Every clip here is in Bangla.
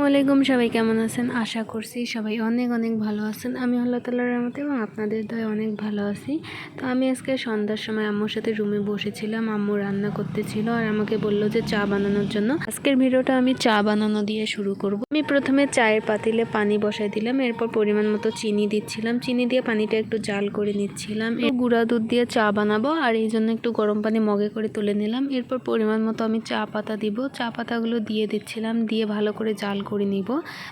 আসসালামাইকুম সবাই কেমন আছেন? আশা করছি সবাই অনেক অনেক ভালো আছেন। আমি আল্লাহ তাল্লাহ রহমতে এবং আপনাদের দয় অনেক ভালো আছি। তো আমি আজকে সন্ধ্যার সময় আম্মুর সাথে রুমে বসেছিলাম। আম্মু রান্না করতেছিল আর আমাকে বলল যে চা বানানোর জন্য। আজকের ভিডিওটা আমি চা বানানো দিয়ে শুরু করব। আমি প্রথমে চায়ের পাতিলে পানি বসাই দিলাম। এরপর পরিমাণ মতো চিনি দিচ্ছিলাম। চিনি দিয়ে পানিটা একটু জাল করে নিচ্ছিলাম। এই গুঁড়া দুধ দিয়ে চা বানাবো আর এই জন্য একটু গরম পানি মগে করে তুলে নিলাম। এরপর পরিমাণ মতো আমি চা পাতা দিব। চা পাতাগুলো দিয়ে দিচ্ছিলাম। দিয়ে ভালো করে জাল করে নিব।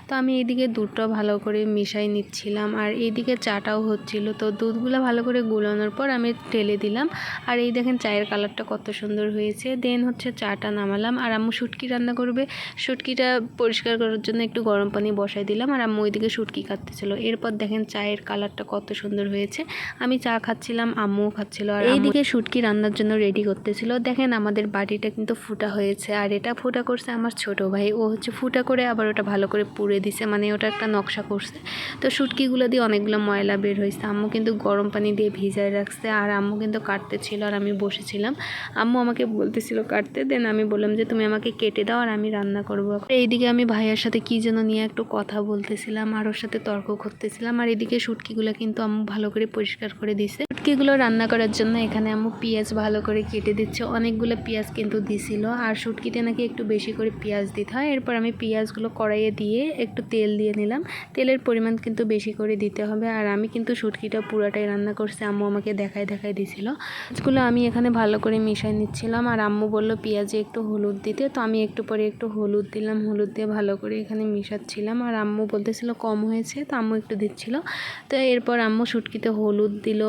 তো আমি এইদিকে দুধটা ভালো করে মিশাই নিচ্ছিলাম আর এইদিকে চাটাও হচ্ছিল। তো দুধগুলো ভালো করে গুলানোর পর আমি ঢেলে দিলাম। আর এই দেখেন চায়ের কালারটা কত সুন্দর হয়েছে। দেন হচ্ছে চাটা নামালাম। আর আম্মু শুটকি রান্না করবে। শুটকিটা পরিষ্কার করার জন্য একটু গরম পানি বসাই দিলাম। আর আম্মু ওইদিকে শুটকি কাটতেছিল। এরপর দেখেন চায়ের কালারটা কত সুন্দর হয়েছে। আমি চা খাচ্ছিলাম, আম্মুও খাচ্ছিল। আর এইদিকে শুটকি রান্নার জন্য রেডি করতেছিল। দেখেন আমাদের বাটিটা কিন্তু ফুটা হয়েছে। আর এটা ফুটা করছে আমার ছোট ভাই। ও হচ্ছে ফুটা করে আবার ওটা ভালো করে পুড়ে দিছে মানে ওটা একটা নকশা করছে। তো শুটকিগুলো দিয়ে অনেকগুলো ময়লা বের হয়েছে। আম্মু কিন্তু গরম পানি দিয়ে ভিজায় রাখছে, আর আম্মু কিন্তু কাটতে ছিল আর আমি বসেছিলাম। আম্মু আমাকে বলতেছিল, কাটতে? দেন আমি বললাম যে, তুমি আমাকে কেটে দাও আর আমি রান্না করব। এইদিকে আমি ভাইয়ার সাথে কী যেন নিয়ে একটু কথা বলতেছিলাম, আর ওর সাথে তর্ক করতেছিলাম। আর এদিকে শুটকিগুলো কিন্তু আম্মু ভালো করে পরিষ্কার করে দিছে। শুটকিগুলো রান্না করার জন্য এখানে আম্মু পেঁয়াজ ভালো করে কেটে দিচ্ছে। অনেকগুলো পেঁয়াজ কিন্তু দিছিল। আর শুটকিতে নাকি একটু বেশি করে পেঁয়াজ দিতে হয়। এরপর আমি পেঁয়াজগুলো কড়াইয়ে দিয়ে একটু তেল দিয়ে নিলাম। তেলের পরিমাণ কিন্তু বেশি করে দিতে হবে। আর আমি কিন্তু শুটকিটা পুরাটাই রান্না করছি। আম্মু আমাকে দেখায় দেখাই দিছিল। মাছগুলো আমি এখানে ভালো করে মিশাই নিচ্ছিলাম। আর আম্মু বলল, পেঁয়াজে একটু হলুদ দিতে। তো আমি একটু পরে একটু হলুদ দিলাম। হলুদ দিয়ে ভালো করে এখানে মিশাচ্ছিলাম। আর আম্মু বলতেছিল, কম হয়েছে। তো আম্মু একটু দিচ্ছিল। তো এরপর আম্মু শুটকিতে হলুদ দিল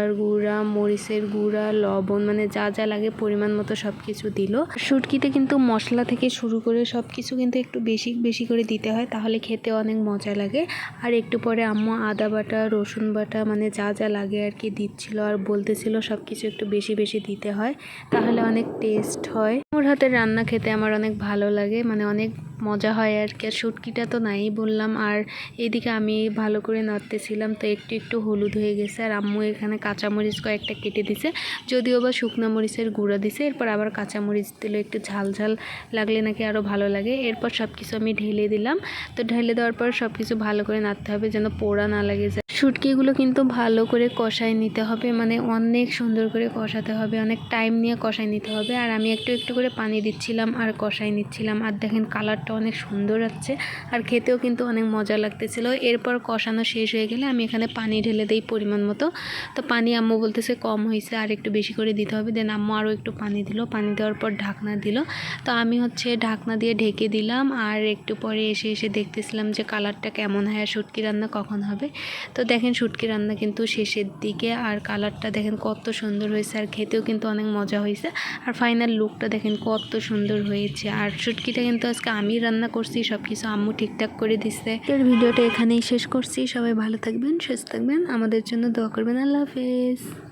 মশলার গুঁড়া, মরিচের গুঁড়া, লবণ মানে যা যা লাগে পরিমাণ মতো সব কিছু দিল। শুটকিতে কিন্তু মশলা থেকে শুরু করে সব কিছু কিন্তু একটু বেশি বেশি করে দিতে হয়, তাহলে খেতে অনেক মজা লাগে। আর একটু পরে আম্মু আদা বাটা, রসুন বাটা মানে যা যা লাগে আর কি দিচ্ছিল আর বলতেছিল সব কিছু একটু বেশি বেশি দিতে হয়, তাহলে অনেক টেস্ট হয়। ওর হাতের রান্না খেতে আমার অনেক ভালো লাগে মানে অনেক মজা হয় আর কি। আর শুটকিটা তো নাই বললাম। আর এদিকে আমি ভালো করে নাড়তেছিলাম, তো একটু একটু হলুদ হয়ে গেছে। আর আম্মু এখানে কাঁচামরিচ কয়েকটা কেটে দিছে। যদিও বা শুকনো মরিচের গুঁড়া দিছে, এরপর আবার কাঁচামরিচ দিলে একটু ঝাল ঝাল লাগলে নাকি আরও ভালো লাগে। এরপর সব কিছু আমি ঢেলে দিলাম। তো ঢেলে দেওয়ার পর সব কিছু ভালো করে নাড়তে হবে যেন পোড়া না লাগে শুটকিগুলো কিন্তু ভালো করে কষায় নিতে হবে। মানে অনেক সুন্দর করে কষাতে হবে। অনেক টাইম নিয়ে কষায় নিতে হবে। আর আমি একটু একটু করে পানি দিচ্ছিলাম আর কষায় নিচ্ছিলাম। আর দেখেন কালারটা অনেক সুন্দর আছে আর খেতেও কিন্তু অনেক মজা লাগতেছিল। এরপর কষানো শেষ হয়ে গেলে আমি এখানে পানি ঢেলে দিই পরিমাণ মতো। তো পানি আম্মু বলতেছে কম হয়েছে আর একটু বেশি করে দিতে হবে। দেন আম্মু আরও একটু পানি দিল। পানি দেওয়ার পর ঢাকনা দিল। তো আমি হচ্ছে ঢাকনা দিয়ে ঢেকে দিলাম। আর একটু পরে এসে এসে দেখতেছিলাম যে কালারটা কেমন হয় আর শুটকি রান্না কখন হবে। তো দেখেন শুটকি রান্না কিন্তু শেষের দিকে আর কালারটা দেখেন কত সুন্দর হয়েছে আর খেতেও কিন্তু অনেক মজা হয়েছে। আর ফাইনাল লুকটা দেখেন কত সুন্দর হয়েছে। আর শুটকিটা কিন্তু আজকে আমি রান্না করছি সব কিছু আম্মু ঠিকঠাক করে দিচ্ছে এর ভিডিওটা এখানেই শেষ করছি। সবাই ভালো থাকবেন, সুস্থ থাকবেন। আমাদের জন্য দোয়া করবেন। আল্লাহ হাফেজ।